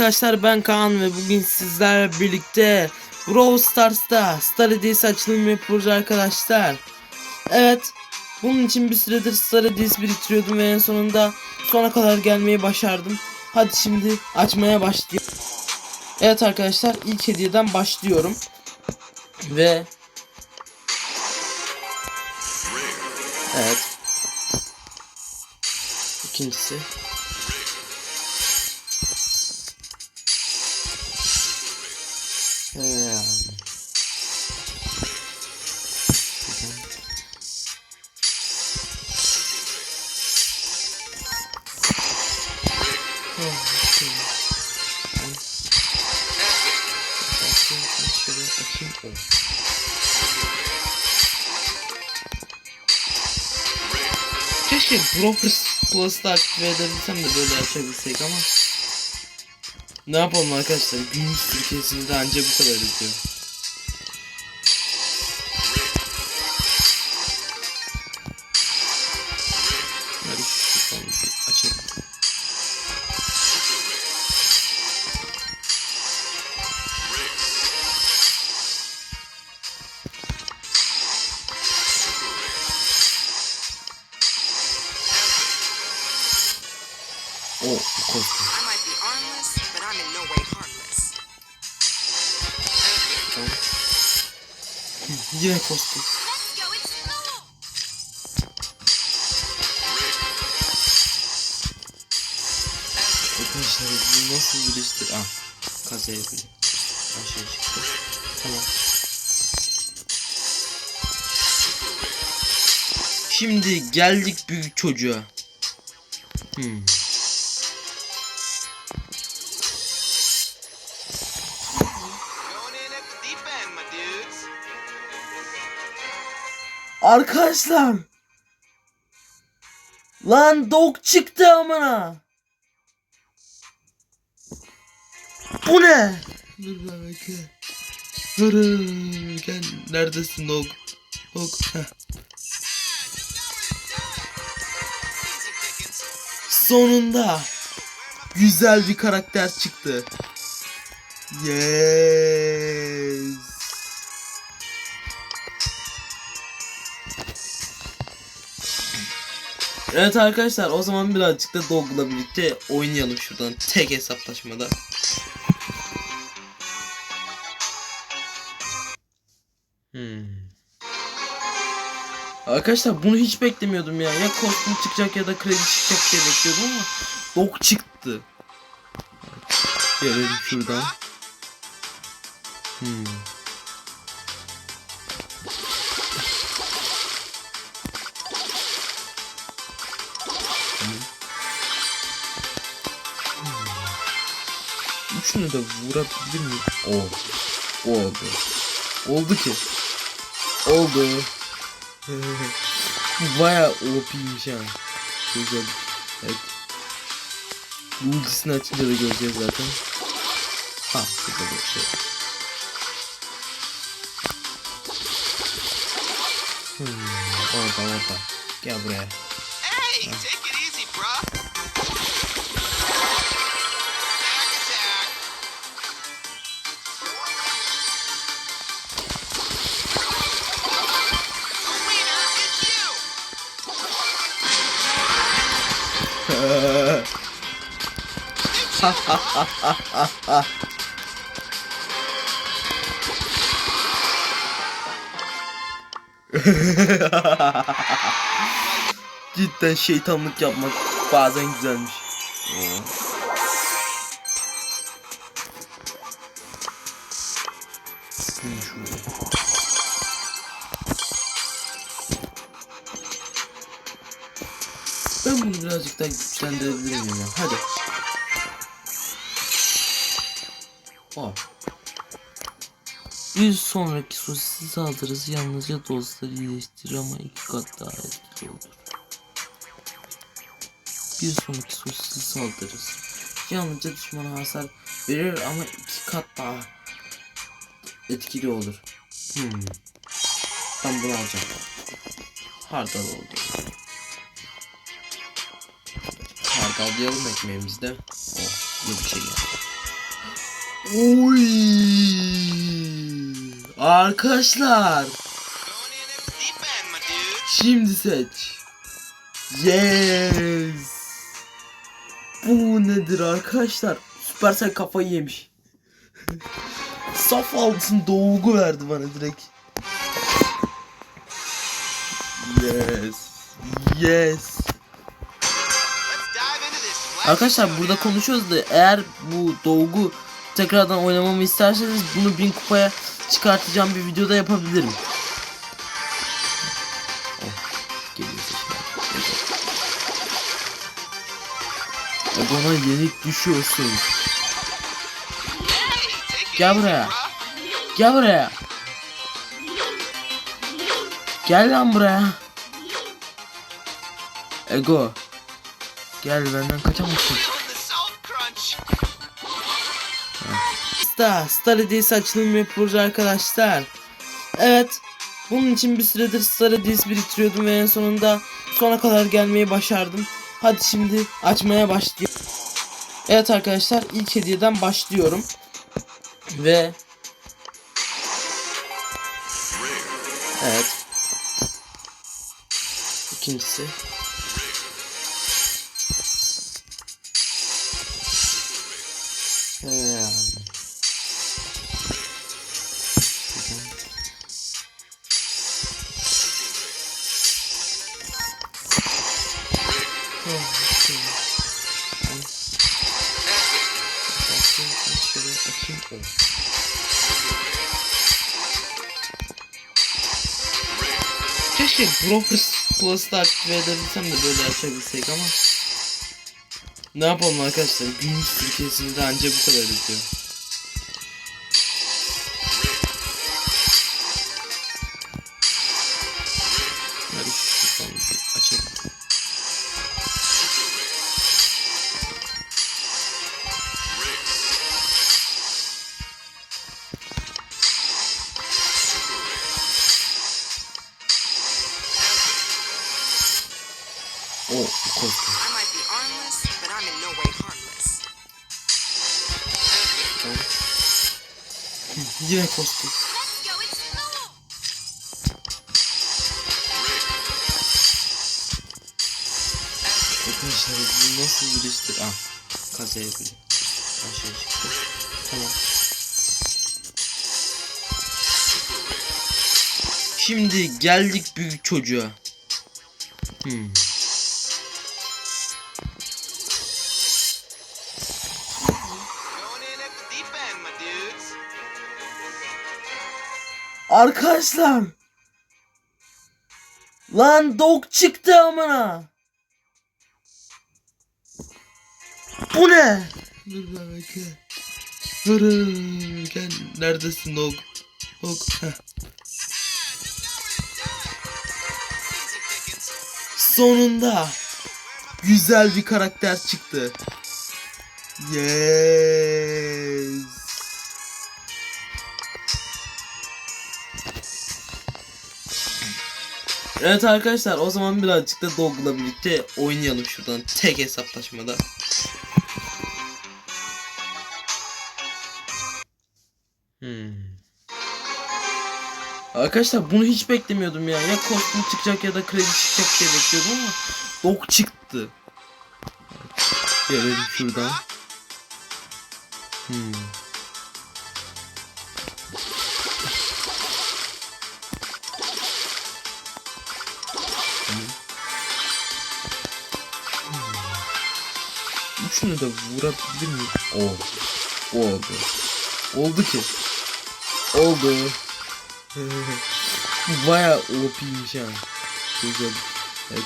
arkadaşlar ben Kaan ve bugün sizlerle birlikte Brawl Stars'ta Star Hediyesi açılımı yapıyoruz arkadaşlar. Evet bunun için bir süredir Star Hediyesi biriktiriyordum ve en sonunda sona kadar gelmeyi başardım. Hadi şimdi açmaya başlayalım. Evet arkadaşlar ilk hediyeden başlıyorum. Ve Evet. İkincisi. Keşke Brokers Plus'ta aktive edebilsem de böyle açabilsek ama. Ne yapalım arkadaşlar? Günümüz Türkiye'sinde anca bu kadar ediyor way harmless. Yine explore! Arkadaşlar bu nasıl birleştir? Ah, kazaya bir aşağı çıktı. Tamam. Şimdi geldik büyük çocuğa. Hmm. Arkadaşlar. Lan dog çıktı amına. Bu ne? Dur ben bekle. Gel neredesin. Easy pickings. Sonunda güzel bir karakter çıktı. Yes. Evet arkadaşlar o zaman birazcık da Dog'la birlikte oynayalım şuradan tek hesaplaşmada. Hmm. Arkadaşlar bunu hiç beklemiyordum ya. Ya kostüm çıkacak ya da kredi çıkacak diye bekliyordum ama Dog çıktı. Gelelim şuradan. Hmm. Üçünü de vurabilir miyim? Oh. Oldu. Oldu ki. Oldu. Baya OP'ymiş ha. Güzel. Evet. Bu ultisini açınca da göreceğiz zaten. Ha, burada bir şey. Hmm, orada orada. Gel buraya. Hey, Cidden şeytanlık yapmak bazen güzelmiş. Şurada. Ben bunu birazcık daha güçlendirebilir miyim ya? Hadi. Oh. Bir sonraki sosisi saldırısı yalnızca dostları iyileştirir ama iki kat daha etkili olur. Bir sonraki sosisi saldırısı yalnızca düşmana hasar verir ama iki kat daha etkili olur. Hmm. Ben bunu alacağım. Hardal oldu. Diyelim ekmeğimizde. Oh, iyi bir şey geldi. Oy. Arkadaşlar şimdi seç. Yes. Bu nedir arkadaşlar? Süpersel kafayı yemiş. Saf altın dolgu verdi bana direkt. Yes. Yes. Arkadaşlar burada konuşuyoruz da eğer bu dolgu tekrardan oynamamı isterseniz bunu 1000 kupaya çıkartacağım bir videoda yapabilirim. Oh, geliyor. E bana yenik düşüyorsun. Gel buraya. Gel buraya. Gel lan buraya. Ego. Gel benden kaçamazsın. Star, Star Hediyesi açılımı yapıyoruz arkadaşlar. Evet. Bunun için bir süredir Star Hediyesi biriktiriyordum ve en sonunda sona kadar gelmeyi başardım. Hadi şimdi açmaya başlayalım. Evet arkadaşlar ilk hediyeden başlıyorum. Ve Evet. İkincisi. Keşke Brokers Plus'ı aktive edebilsem de böyle açabilsek ama. Ne yapalım arkadaşlar? Günümüz Türkiye'sinde anca bu kadar ediyor Yine explore! Arkadaşlar bu nasıl bir iştir? Ah kazaya bile Aşağı çıktı Tamam Şimdi geldik büyük çocuğa Hmm. Arkadaşlar Lan dog çıktı amına Bu ne? Dur ben bekle neredesin. Easy pickings. Sonunda güzel bir karakter çıktı. Yes. Evet arkadaşlar o zaman birazcık da Dog'la birlikte oynayalım şuradan tek hesaplaşmada. Hmm. Arkadaşlar bunu hiç beklemiyordum ya. Ya kostüm çıkacak ya da kredi çıkacak diye bekliyordum ama Dog çıktı. Gelelim şuradan. Hmm. Üçünü de vurabilir miyim? Oldu. Oldu. Oldu ki. Oldu. Baya OP'ymiş ha. Güzel. Evet.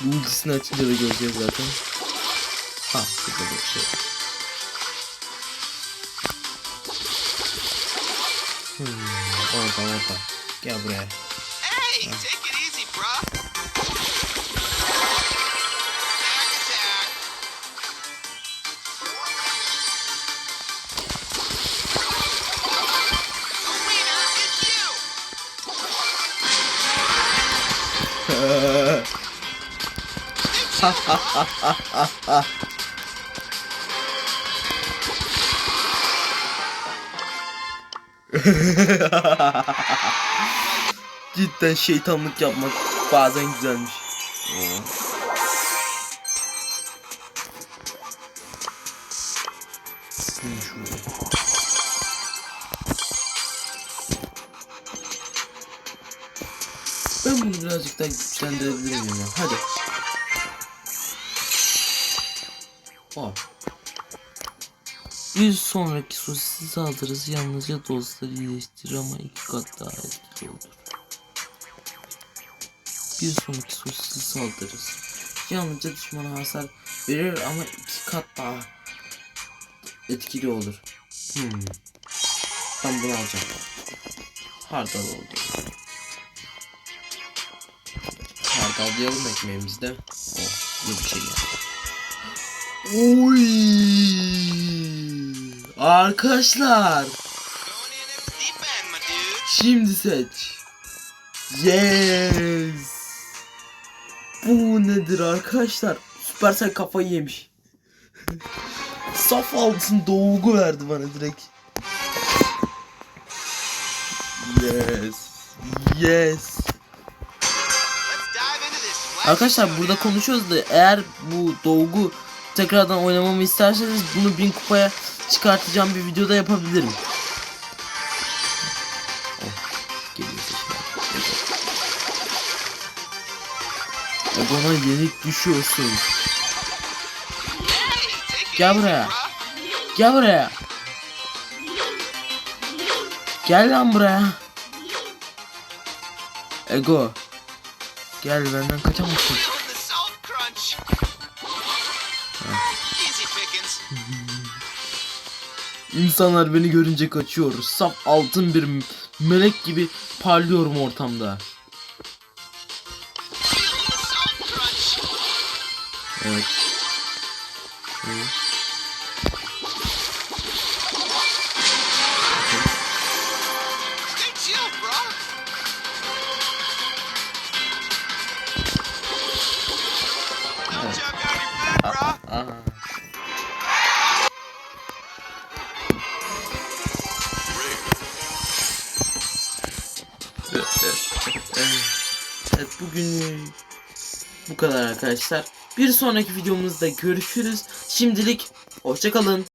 Bu ultisini açınca da göreceğiz zaten. Ha burada da bir şey. Hmm, orada orada. Gel buraya. Hey, take it easy, bruh. Cidden şeytanlık yapmak bazen güzelmiş. Ben bunu birazcık daha güçlendirebilir ya? Hadi. Hop. Bir sonraki sosisi saldırısı yalnızca dostları iyileştirir ama iki kat daha etkili olur. Bir sonraki sosisi saldırısı yalnızca düşmana hasar verir ama iki kat daha etkili olur. Hmm. Ben bunu alacağım. Hardal oldu. Hardallayalım ekmeğimizde. Oh, iyi bir şey geldi. My dude. şimdi seç. Yes! Bu nedir arkadaşlar? Süpersel kafayı yemiş. Saf altın dolgu verdi bana direkt. Yes. Yes. Arkadaşlar burada konuşuyoruz da eğer bu dolgu tekrardan oynamamı isterseniz bunu 1000 kupaya çıkartacağım bir videoda yapabilirim. Oh, bana yenik düşüyorsun. Gel buraya. Gel buraya. Gel lan buraya. Ego. Gel benden kaçamazsın. İnsanlar beni görünce kaçıyor. Saf altın bir melek gibi parlıyorum ortamda. Evet. Hı. Bugün bu kadar arkadaşlar. Bir sonraki videomuzda görüşürüz. Şimdilik hoşçakalın.